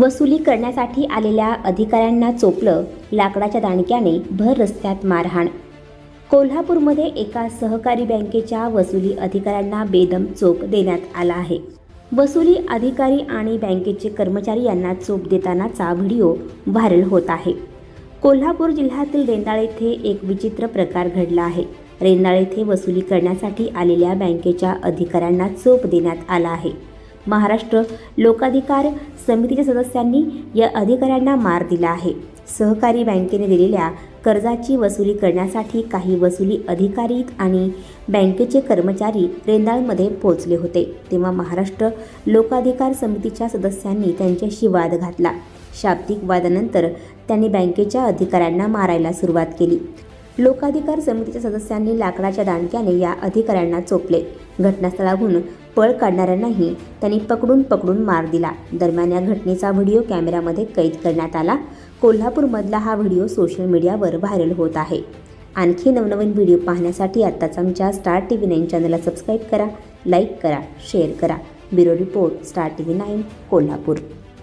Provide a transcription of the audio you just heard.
वसुली करण्यासाठी आलेल्या अधिकाऱ्यांना चोपलं लाकडाच्या दाणक्याने भर रस्त्यात मारहाण. कोल्हापूरमध्ये एका सहकारी बँकेच्या वसुली अधिकाऱ्यांना बेदम चोप देण्यात आला आहे. वसुली अधिकारी आणि बँकेचे कर्मचारी यांना चोप देतानाचा व्हिडिओ व्हायरल होत आहे. कोल्हापूर जिल्ह्यातील रेंदाळ येथे एक विचित्र प्रकार घडला आहे. रेंदाळ येथे वसुली करण्यासाठी आलेल्या बँकेच्या अधिकाऱ्यांना चोप देण्यात आला आहे. महाराष्ट्र लोकाधिकार समितीच्या सदस्यांनी या अधिकाऱ्यांना मार दिला आहे. सहकारी बँकेने दिलेल्या कर्जाची वसुली करण्यासाठी काही वसुली अधिकारी आणि बँकेचे कर्मचारी रेंदाळमध्ये पोहोचले होते. तेव्हा महाराष्ट्र लोकाधिकार समितीच्या सदस्यांनी त्यांच्याशी वाद घातला. शाब्दिक वादानंतर त्यांनी बँकेच्या अधिकाऱ्यांना मारायला सुरुवात केली. लोकाधिकार समितीच्या सदस्यांनी लाकडाच्या दांडक्याने या अधिकाऱ्यांना चोपले. घटनास्थळाहून पळ काढणाऱ्यांनाही त्यांनी पकडून पकडून मार दिला. दरम्यान या घटनेचा व्हिडिओ कॅमेऱ्यामध्ये कैद करण्यात आला. कोल्हापूरमधला हा व्हिडिओ सोशल मीडियावर व्हायरल होत आहे. आणखी नवनवीन व्हिडिओ पाहण्यासाठी आत्ताच आमच्या स्टार टी व्ही नाईन चॅनलला सबस्क्राईब करा लाईक करा शेअर करा. Bureau report Star T V nine Kolhapur.